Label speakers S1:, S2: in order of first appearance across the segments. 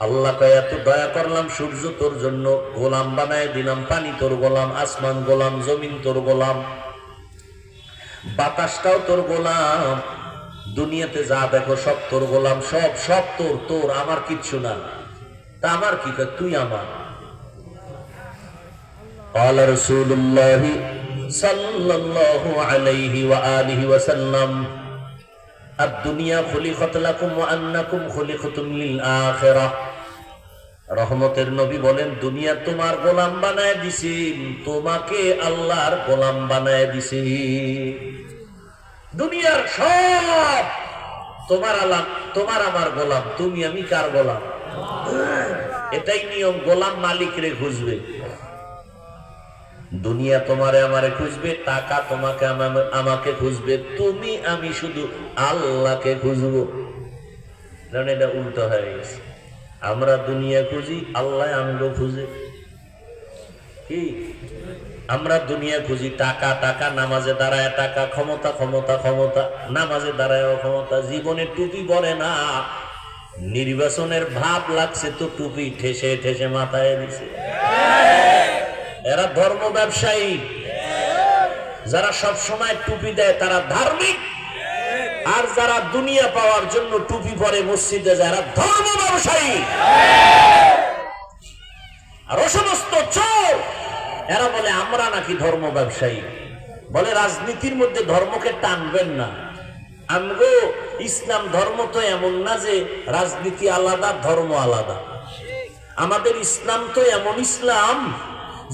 S1: আল্লাহ কয় এত দয়া করলাম সূর্য তোর জন্য গোলাম বানায় দিলাম পানি তোর গোলাম আসমান গোলাম জমিন তোর গোলাম বাতাসটাও তোর গোলাম দুনিয়াতে যা দেখো সব তোর গোলাম সব সব তোর তোর আমার কিচ্ছু না তা আমার কি কয় তুই আমার قال رسول الله صلى الله عليه وآله وسلم الدنيا خلقت لكم وأنكم خلقتم للآخرة রহমতের নবী বলেন, দুনিয়া তোমার গোলাম বানায় দিছি, তোমাকে আল্লাহর গোলাম বানায় দিছি। দুনিয়ার সব তোমার আলাম তোমার আমার গোলাম, তুমি আমি কার গোলাম? এটাই নিয়ম, গোলাম মালিক রে খুঁজবে। দুনিয়া তোমারে আমারে খুঁজবে, টাকা তোমাকে আমা- আমাকে খুঁজবে, তুমি আমি শুধু আল্লাহকে খুঁজবো। কারণ এটা উল্টো হয়ে গেছে। আমরা দুনিয়া খুঁজি, আল্লাহ আমগো খুঁজে। কি? আমরা দুনিয়া খুঁজি, টাকা টাকা, নামাজে দাঁড়ায় টাকা, ক্ষমতা ক্ষমতা ক্ষমতা, নামাজে দাঁড়ায় ক্ষমতা, জীবনে টুপি পরে না। নির্বাচনের ভাব লাগছে তো টুপি ঠেসে ঠেসে মাথায় দিছে। এরা ধর্ম ব্যবসায়ী। যারা সব সময় টুপি দেয়, তারা ধার্মিক। আর যারা দুনিয়া পাওয়ার জন্য টুপি পরে মসজিদে যারা ধর্ম ব্যবসায়ী। আর সমস্ত চোর। এরা বলে, আমরা নাকি ধর্ম ব্যবসায়ী। বলে, রাজনীতির মধ্যে ধর্মকে টানবেন না। আমগো, ইসলাম ধর্ম তো এমন না যে রাজনীতি আলাদা, ধর্ম আলাদা। আমাদের ইসলাম তো এমন ইসলাম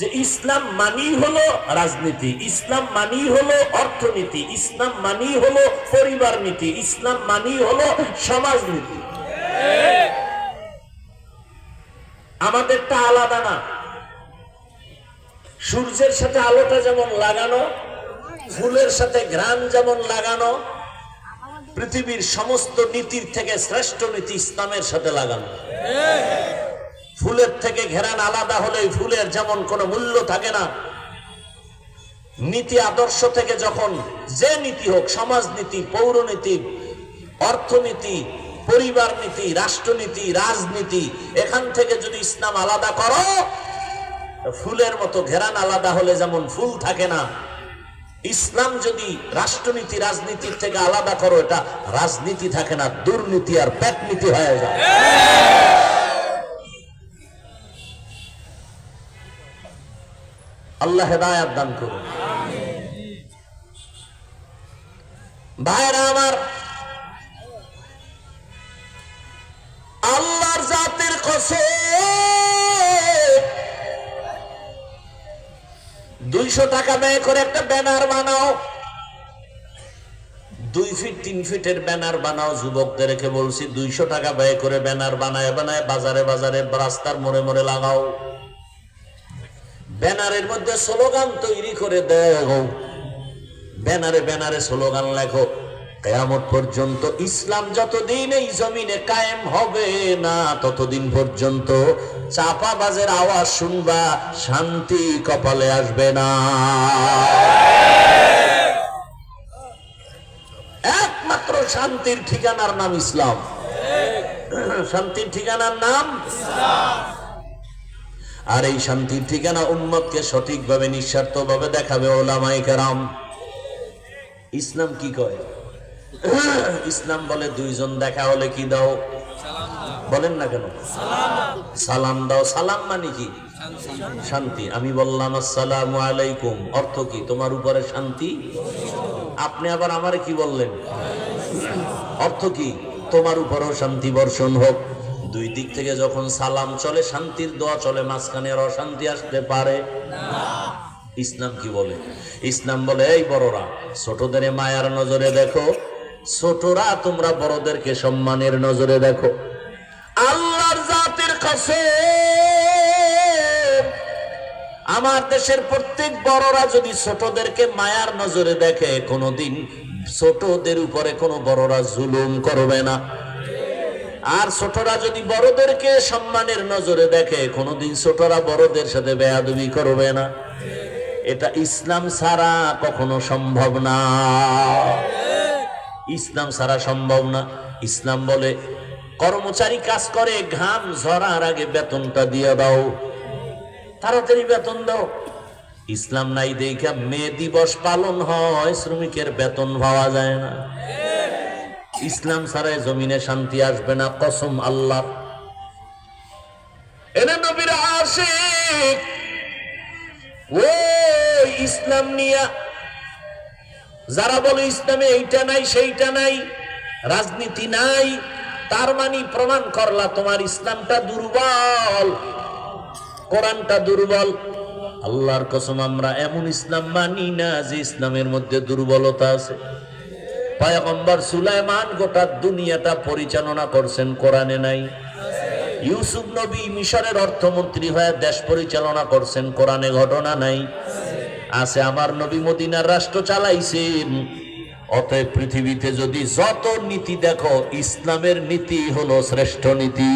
S1: যে ইসলাম মানি হলো রাজনীতি, ইসলাম মানি হলো অর্থনীতি, ইসলাম মানি হলো পরিবার নীতি, ইসলাম মানি হলো সমাজনীতি আমাদেরটা আলাদা না। সূর্যের সাথে আলোটা যেমন লাগানো, ফুলের সাথে ঘ্রাণ যেমন লাগানো, পৃথিবীর সমস্ত নীতির থেকে শ্রেষ্ঠ নীতি ইসলামের সাথে লাগানো। ফুলের থেকে ঘেরান আলাদা হলে ফুলের যেমন কোনো মূল্য থাকে না। নীতি আদর্শ থেকে যখন যে নীতি হোক, সমাজনীতি, পৌরনীতি, অর্থনীতি পরিবার নীতি রাষ্ট্রনীতি, রাজনীতি, এখান থেকে যদি ইসলাম আলাদা করো ফুলের মতো ঘেরান আলাদা হলে যেমন ফুল থাকে না। ইসলাম যদি রাষ্ট্রনীতি, রাজনীতির থেকে আলাদা করো, এটা রাজনীতি থাকে না, দুর্নীতি আর পেটনীতি হয়ে যায়। আল্লাহ হেদায়াত দান করুন। ভাইরা আমার, আল্লাহর জাতের কসম। দুইশো টাকা ব্যয় করে একটা ব্যানার বানাও। দুই ফিট, তিন ফিটের ব্যানার বানাও, যুবকদেরকে বলছি, দুইশো টাকা ব্যয় করে ব্যানার বানায় বানায় বাজারে বাজারে, রাস্তার মোড়ে মোড়ে লাগাও। ব্যানারের মধ্যে স্লোগান তৈরি করে দেও। ব্যানারে ব্যানারে স্লোগান লেখো, কেয়ামত পর্যন্ত ইসলাম যতদিন এই জমিনে কায়েম হবে না, ততদিন পর্যন্ত চাপা বাজের আওয়াজ শুনবা, শান্তি কপালে আসবে না। একমাত্র শান্তির ঠিকানার নাম ইসলাম। শান্তির ঠিকানার নাম? আর এই শান্তির ঠিকানা উম্মতকে সঠিকভাবে, নিঃস্বার্থভাবে দেখাবে ওলামাই কেরাম। ইসলাম কি কয়? ইসলাম বলে দুইজন দেখা হলে কি দাও? বলেন না কেন? সালাম দাও। সালাম মানে কি? শান্তি। আমি বললাম, আসসালামু আলাইকুম। অর্থ কি? তোমার উপরে শান্তি? আপনি আবার আমারে কি বললেন? অর্থ কি? তোমার উপরেও শান্তি বর্ষণ হোক। দুই দিক থেকে যখন সালাম চলে, শান্তির দোয়া চলে, মাঝখানে আর অশান্তি আসতে পারে। ইসলাম কি বলে? ইসলাম বলে, এই বড়রা, ছোটদের মায়ার নজরে দেখো। ছোটরা, তোমরা বড়দেরকে সম্মানের নজরে দেখো। আল্লাহর জাতের কাছে আমার দেশের প্রত্যেক বড়রা যদি ছোটদেরকে মায়ার নজরে দেখে, কোনোদিন ছোটদের উপরে কোনো বড়রা জুলুম করবে না। আর ছোটরা যদি বড়দেরকে সম্মানের নজরে দেখে, কোনোদিন ছোটরা বড়দের সাথে বেয়াদবি করবে না। এটা ইসলাম ছাড়া কখনো সম্ভব না। ইসলাম ছাড়া সম্ভব না। ইসলাম বলে, কর্মচারী কাজ করে, ঘাম ঝরার আগে বেতনটা দিয়ে দাও। তাড়াতাড়ি বেতন দাও। ইসলাম নাই দেখা মে দিবস পালন হয়, শ্রমিকের বেতন পাওয়া যায় না। ইসলাম ছাড়াই জমিনে শান্তি আসবে না, কসম আল্লাহ। এনে নবীর আশিক। ও, ইসলাম নিয়া। যারা বলে ইসলামে এইটা নাই, সেইটা নাই, রাজনীতি নাই, তার মানে প্রমাণ করলা, তোমার ইসলামটা দুর্বল। কোরআনটা দুর্বল। আল্লাহর কসম, আমরা এমন ইসলাম মানি না যে ইসলামের মধ্যে দুর্বলতা আছে। পয়গম্বর সুলাইমান গোটা দুনিয়াটা পরিচালনা করছেন কোরআনে নাই। ইউসুফ নবী মিশরের অর্থমন্ত্রী হয়ে দেশ পরিচালনা করছেন কোরআনে ঘটনা নাই। আছে আমার নবী মদিনার রাষ্ট্র চালাইছেন। অতএব পৃথিবীতে যদি যত নীতি দেখো, ইসলামের নীতি হলো শ্রেষ্ঠ নীতি।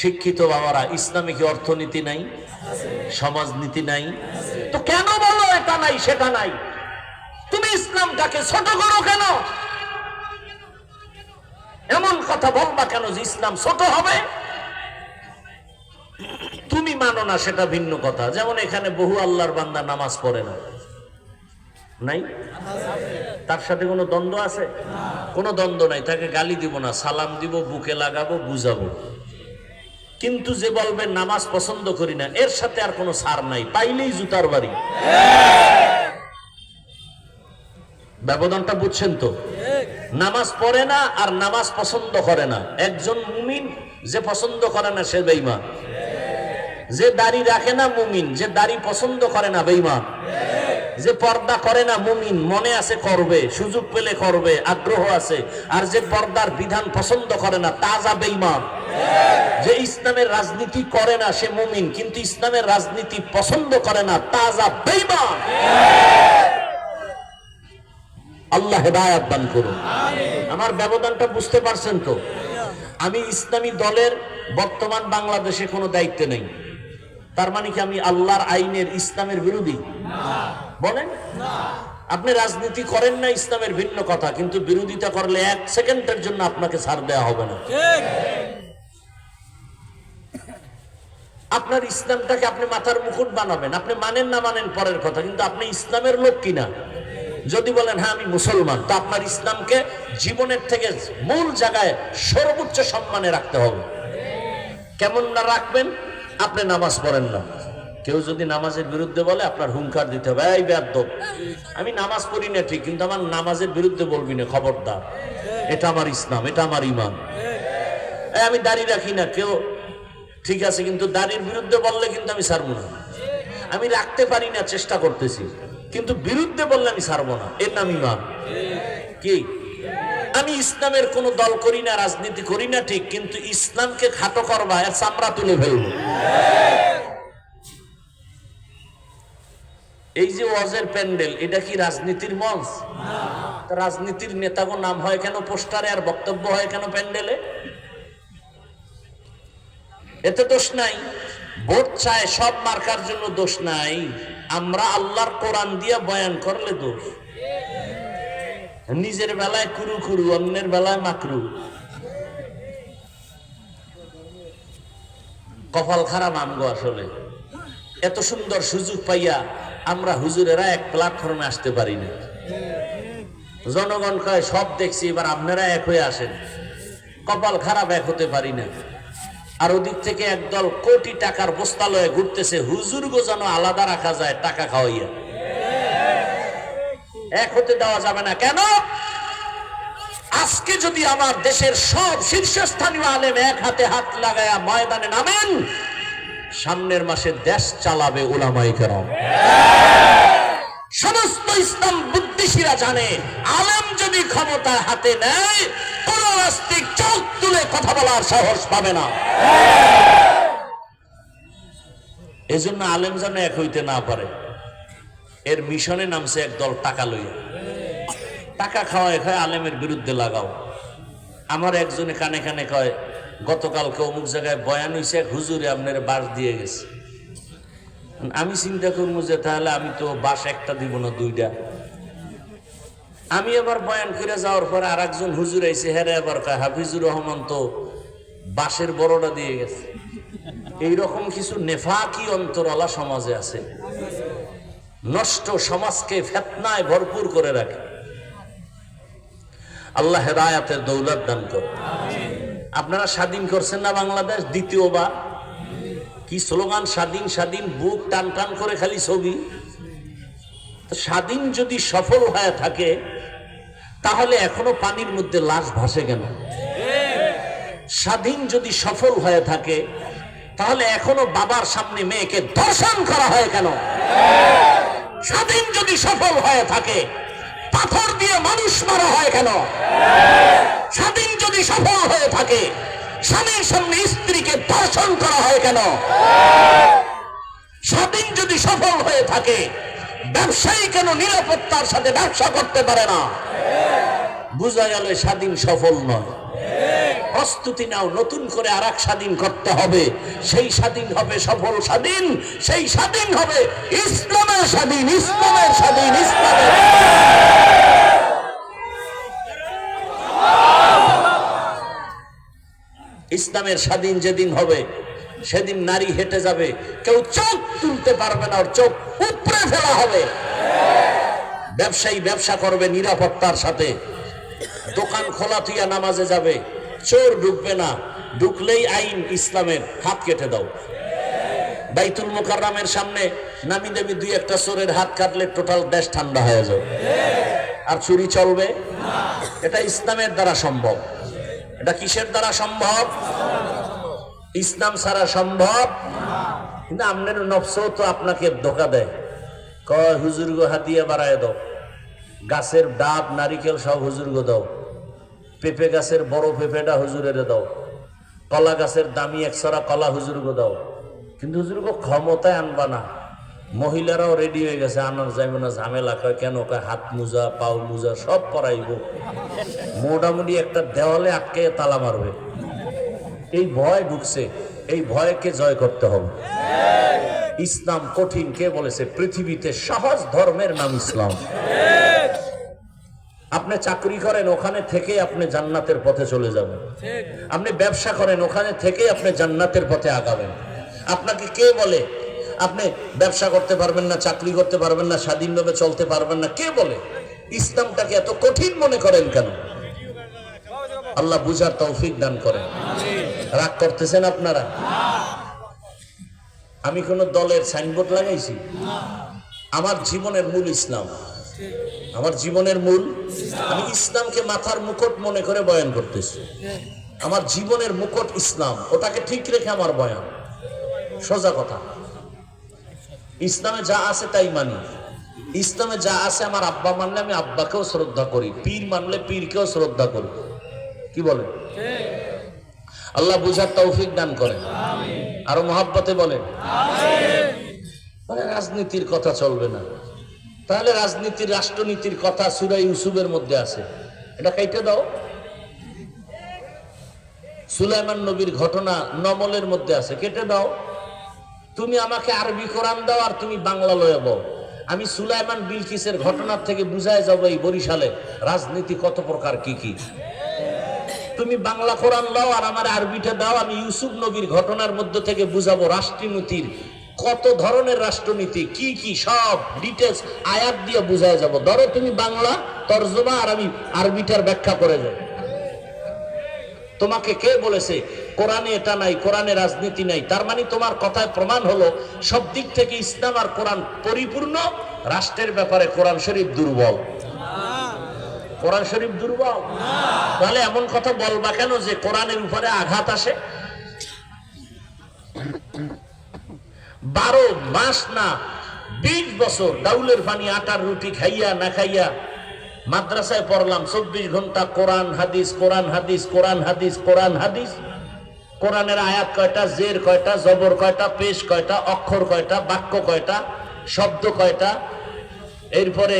S1: শিক্ষিত বাবারা, ইসলামে কি অর্থনীতি নাই? সমাজনীতি নাই? তো কেন বলো? এটা নাই, সেটা নাই। তুমি ইসলামটাকে ছোট করো কেন? এমন কথা বলবা কেন যে ইসলাম ছোট হবে? তুমি মানো না সেটা ভিন্ন কথা। যেমন এখানে বহু আল্লাহর বান্দা নামাজ পড়ে না। নাই? তার সাথে কোনো দ্বন্দ্ব আছে? কোনো দ্বন্দ্ব নাই। তাকে গালি দিব না, সালাম দিব, বুকে লাগাবো, বুঝাবো। কিন্তু যে বলবে, নামাজ পছন্দ করি না, এর সাথে আর কোনো সার নাই, পাইলেই জুতার বাড়ি। ব্যবধানটা বুঝছেন তো? নামাজ পড়ে না আর নামাজ পছন্দ করে না। একজন মুমিন যে পছন্দ করে না, সে বেইমান যে দাড়ি রাখে না, মুমিন। যে দাড়ি পছন্দ করে না বেইমান যে পর্দা করে না, মুমিন। মনে আছে করবে, সুযোগ পেলে করবে, আগ্রহ আছে। আর যে পর্দার বিধান পছন্দ করে না তাজা বেইমান যে ইসলামের রাজনীতি করে না, সে মুমিন। কিন্তু ইসলামের রাজনীতি পছন্দ করে না, তাজা বেইমান আল্লাহ হেদায়াত দান করুন। আমার ব্যবধানটা বুঝতে পারছেন তো? আমি ইসলামী দলের বর্তমান বাংলাদেশে কোনো দায়িত্ব নেই। তার মানে কি আমি আল্লাহর আইনের ইসলামের বিরোধী? বলেন। আপনি রাজনীতি করেন না, ইসলামের ভিন্ন কথা, কিন্তু বিরোধিতা করলে এক সেকেন্ডের জন্য আপনাকে ছাড় দেওয়া হবে না। আপনার ইসলামটাকে আপনি মাথার মুকুট বানাবেন। আপনি মানেন না মানেন পরের কথা, কিন্তু আপনি ইসলামের লোক কিনা? যদি বলেন হ্যাঁ আমি মুসলমান, তো আপনার ইসলামকে জীবনের থেকে মূল জায়গায় সর্বোচ্চ সম্মানে রাখতে হবে। কেমন না রাখবেন, আপনি নামাজ পড়েন না। কেউ যদি নামাজের বিরুদ্ধে বলে, আপনার হুঙ্কার দিতে হবে, এই ব্যাধ আমি নামাজ পড়ি না ঠিক, কিন্তু আমার নামাজের বিরুদ্ধে বলবি না, খবরদার। এটা আমার ইসলাম, এটা আমার ইমান আমি দাঁড়িয়ে রাখি না, কেউ ঠিক আছে, কিন্তু দাড়ির বিরুদ্ধে বললে কিন্তু আমি ছাড়বো না। আমি রাখতে পারি না, চেষ্টা করতেছি। কিন্তু বিরুদ্ধে বললে আমি ছাড়বো না। এর নাম ইমান। কি? আমি ইসলামের কোন দল করি না, রাজনীতি করি না, ঠিক, কিন্তু ইসলামকে খাটো করবা, এর চামড়া তুলে ফেলব। এই যে ওয়াজের প্যান্ডেল, এটা কি রাজনীতির মঞ্চ? রাজনীতির নেতাগো নাম হয় কেন পোস্টারে, আর বক্তব্য হয় কেন প্যান্ডেলে? এতে দোষ নাই। ভোট চায় সব মার্কার জন্য দোষ নাই। আমরা আল্লাহর কোরআন দিয়া বয়ান করলে দোষ। নিজের বেলায় কুরু কুরু, অন্যের বেলায় মাকরু। কপাল খারাপ আমগো আসলে। এত সুন্দর সুযোগ পাইয়া আমরা হুজুরেরা এক প্ল্যাটফর্মে আসতে পারি না। জনগণ কয়, সব দেখছি, এবার আপনারা এক হয়ে আসেন। কপাল খারাপ এক হতে পারি না। আর ওদিক থেকে একদল কোটি টাকার বস্তালয়ে ঘুরতেছে। হুজুর গো যেন আলাদা রাখা যায়, টাকা খাওয়াইয়া। এক হতে দেওয়া যাবে না। কেন? আজকে যদি আমার দেশের সব শীর্ষস্থানীয় আলেম এক হাতে হাত লাগায়া ময়দানে নামেন, সামনের মাসে দেশ চালাবে ওলামাই কেরম। সমস্ত ইসলাম বুদ্ধিশীরা জানে, আলেম যদি ক্ষমতা হাতে নেয় নাস্তিক চোখ তুলে কথা বলার সাহস পাবে না। আলেম যেন এক হইতে না পারে। এর মিশনে নামছে একদল টাকা টাকা আলেমের বিরুদ্ধে লাগাও। আমার একজনে কানে কানে কয়, গতকালকে অমুক জায়গায় বয়ান হইছে, এক হুজুরে আপনার বাস দিয়ে গেছে। আমি চিন্তা করব যে তাহলে আমি তো বাস একটা দিব না, দুইটা। আমি এবার বয়ান করে যাওয়ার পরে আর একজন হুজুর আইছে হেরে এবার কয়, হাফিজুর রহমান তো বাসের বড়টা দিয়ে গেছে। এইরকম কিছু নেফাকি অন্তরওয়ালা সমাজে আছে। নষ্ট সমাজকে ফেতনায় ভরপুর করে রাখে। আল্লাহ হেদায়াতের দৌলত দান করে আপনারা স্বাধীন করছেন না বাংলাদেশ? দ্বিতীয়বার। কি স্লোগান? স্বাধীন স্বাধীন, বুক টান টান করে খালি ছবি। স্বাধীন যদি সফল হয়ে থাকে তাহলে এখনও পানির মধ্যে লাশ ভাসে কেন? স্বাধীন যদি সফল হয়ে থাকে, তাহলে এখনও বাবার সামনে মেয়েকে দর্শন করা হয় কেন? স্বাধীন যদি সফল হয়ে থাকে, পাথর দিয়ে মানুষ মারা হয় কেন? স্বাধীন যদি সফল হয়ে থাকে, স্বামীর সামনে স্ত্রীকে ধর্ষণ করা হয় কেন? স্বাধীন যদি সফল হয়ে থাকে ব্যবসায়ী কেন নিরাপত্তার সাথে ব্যবসা করতে পারে না? বুঝা গেল স্বাধীন সফল নয়। প্রস্তুতি নাও, নতুন করে আর স্বাধীন করতে হবে। সেই স্বাধীন হবে সফল স্বাধীন, সেই স্বাধীন হবে ইসলামের স্বাধীন ইসলামের স্বাধীন ইসলামের ইসলামের স্বাধীন যেদিন হবে সেদিন নারী হেঁটে যাবে। কেউ চোখ তুলতে পারবে না, ওর চোখ উপরে ফেলা হবে। ব্যবসায়ী ব্যবসা করবে নিরাপত্তার সাথে। দোকান খোলা থুইয়া নামাজে যাবে। চোর ঢুকবে না। ঢুকলেই আইন ইসলামের হাত কেটে দাও। বাইতুল মোকাররামের সামনে নামি দামি দুই একটা চোরের হাত কাটলে টোটাল দেশ ঠান্ডা হয়ে যাবে। আর চুরি চলবে? এটা ইসলামের দ্বারা সম্ভব। এটা কিসের দ্বারা সম্ভব? ইসলাম ছাড়া সম্ভব? কিন্তু আপনার নফসও তো আপনাকে ধোকা দেয়। কয়, হুজুর গো, হাতিয়ে বাড়ায় দাও। গাছের ডাব, নারিকেল সব হুজুর গো দাও। পেঁপে গাছের বড় পেঁপেটা হুজুরের দাও। কলা গাছের দামি একশরা কলা হুজুর গো দাও। কিন্তু হুজুর গো, ক্ষমতায় আনবা না। মহিলারাও রেডি হয়ে গেছে, আনার যাইব না, ঝামেলা। কয়, কেন? কয়, হাত মোজা, পাও মোজা সব পরাইব। মোটামুটি একটা দেওয়ালে আটকে তালা মারবে। এই ভয় ঢুকছে, এই ভয়কে জয় করতে হবে। ইসলাম কঠিন, কে বলেছে? পৃথিবীতে সহজ ধর্মের নাম ইসলাম। আপনি চাকরি করেন, ওখানে থেকে আপনি জান্নাতের পথে চলে যাবেন। আপনি ব্যবসা করেন, ওখানে থেকে আপনি জান্নাতের পথে আগাবেন। আপনাকে কে বলে? আপনি ব্যবসা করতে পারবেন না, চাকরি করতে পারবেন না, স্বাধীনভাবে চলতে পারবেন না, কে বলে? ইসলামটাকে এত কঠিন মনে করেন কেন? আল্লাহ বুঝার তৌফিক দান করেন। রাগ করতেছেন আপনারা? আমি কোন দলের সাইনবোর্ড লাগাইছি? আমার জীবনের মূল ইসলাম। আমার জীবনের মূল? আমি ইসলামকে মাথার মুকুট মনে করে বয়ান করতেছি। আমার জীবনের মুকুট ইসলাম। ওটাকে ঠিক রেখে আমার বয়ান। সোজা কথা। ইসলামে যা আছে তাই মানি। ইসলামে যা আছে আমার আব্বা মানলে আমি আব্বাকেও শ্রদ্ধা করি। পীর মানলে পীরকেও শ্রদ্ধা করি। কি বলেন? আল্লাহ বুঝার তৌফিক দান করেন। আরও মহাব্বতে বলেন। রাজনীতির কথা চলবে না। তাহলে রাজনীতির রাষ্ট্রনীতির কথা সুরাই ইউসুফের মধ্যে আছে। এটা কাইটে দাও। সুলাইমান নবীর ঘটনা নমলের মধ্যে আছে। কেটে দাও। তুমি আমাকে আরবি কোরআন দাও আর তুমি বাংলা লয়ে বও আমি সুলাইমান বিলকিসের ঘটনার থেকে বুঝায় যাব এই বরিশালে রাজনীতি কত প্রকার কি কি। তুমি বাংলা কোরআন দাও আর আমার আরবিটা দাও, আমি ইউসুফ নবীর ঘটনার মধ্যে থেকে বুঝাবো রাষ্ট্রনীতির কত ধরনের রাষ্ট্রনীতি, কি কি সব ডিটেলস আয়াত দিয়ে বুঝায় যাব। ধরো তুমি বাংলা তর্জমা আর আমি আরবিটার ব্যাখ্যা করে যাই। তোমাকে কে বলেছে? কোরআনে এটা নাই, কোরআনে রাজনীতি নাই। তার মানে তোমার কথায় প্রমাণ হলো, সব দিক থেকে ইসলাম আর কোরআন পরিপূর্ণ, রাষ্ট্রের ব্যাপারে কোরআন শরীফ দুর্বল। কোরআন শরীফ দুর্বল। তাহলে এমন কথা বলবা কেন যে কোরআনের উপরে আঘাত আসে? বারো মাস না, বিশ বছর ডাউলের পানি, আটার রুটি খাইয়া, না খাইয়া মাদ্রাসায় পড়লাম, চব্বিশ ঘণ্টা কোরআন, হাদিস কোরআন হাদিস কোরআন হাদিস কোরআন, হাদিস। কোরআনের আয়াত কয়টা, জের কয়টা, জবর কয়টা, পেশ কয়টা, অক্ষর কয়টা, বাক্য কয়টা, শব্দ কয়টা? এরপরে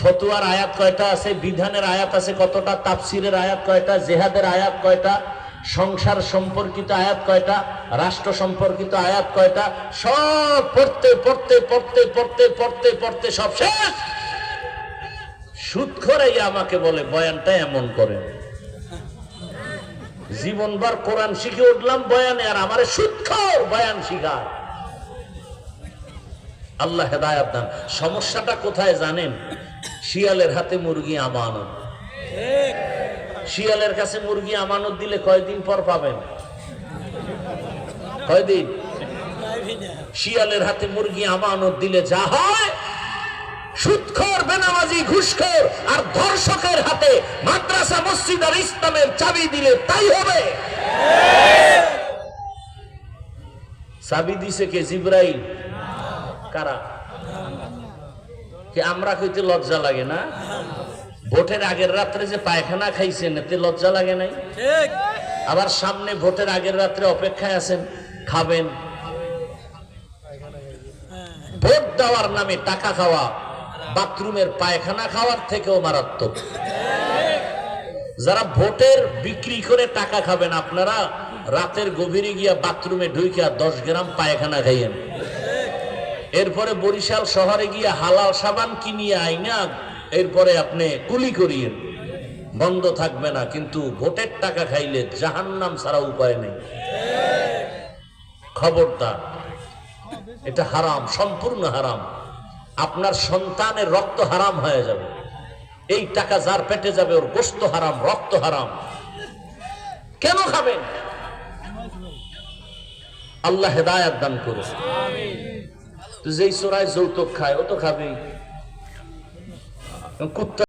S1: ফতুয়ার আয়াত কয়টা আছে? বিধানের আয়াত আছে কতটা? তাফসিরের আয়াত কয়টা? জেহাদের আয়াত কয়টা? সংসার সম্পর্কিত আয়াত কয়টা? রাষ্ট্র সম্পর্কিত আয়াত কয়টা? সব পড়তে পড়তে পড়তে পড়তে পড়তে পড়তে সব শেষ! আমাকে বলে, বয়ানটা এমন করে। জীবনবার কোরআন শিখে উঠলাম বয়ানে, আর আমারে সুৎখর বয়ান শিখায়। আল্লাহ হেদায়াত দান। সমস্যাটা কোথায় জানেন? শিয়ালের হাতে মুরগি আমানত। শিয়ালের কাছে মুরগি আমানত দিলে কয়দিন পর পাবেন? কয়দিন? শিয়ালের হাতে মুরগি আমানত দিলে যা হয় সুৎখর বেনামাজি ঘুষখোর আর ধর্ষকের হাতে মাদ্রাসা মসজিদ আর ইসলামের চাবি দিলে তাই হবে। চাবি দিছে কে? জিব্রাইল। কারা? কি আমরা কইতে লজ্জা লাগে না? ভোটের আগের রাত্রে যে পায়খানা খাইছেন এতে লজ্জা লাগে নাই? আবার সামনে ভোটের আগের রাত্রে অপেক্ষায় আছেন খাবেন। ভোট দেওয়ার নামে টাকা খাওয়া বাথরুমের পায়খানা খাওয়ার থেকেও মারাত্মক। যারা ভোটের বিক্রি করে টাকা খাবেন আপনারা রাতের গভীরে গিয়া বাথরুমে ঢুইকা দশ গ্রাম পায়খানা খাইয়েন। এরপরে বরিশাল শহরে গিয়ে হালাল সাবান কিনিয়ে আইনা এরপরে আপনি কুলি করিয়েন বন্ধ থাকবে না, কিন্তু ভোটের টাকা খাইলে জাহান্নাম ছাড়া উপায় নেই। খবরদার, এটা হারাম, সম্পূর্ণ হারাম। আপনার সন্তানের রক্ত হারাম হয়ে যাবে। এই টাকা যার পেটে যাবে, ওর গোস্ত হারাম, রক্ত হারাম। কেন খাবেন? আল্লাহ হেদায়াত দান করে তো যেই চোরাই যৌতুক খায় ও তো খাবেই কুত্তা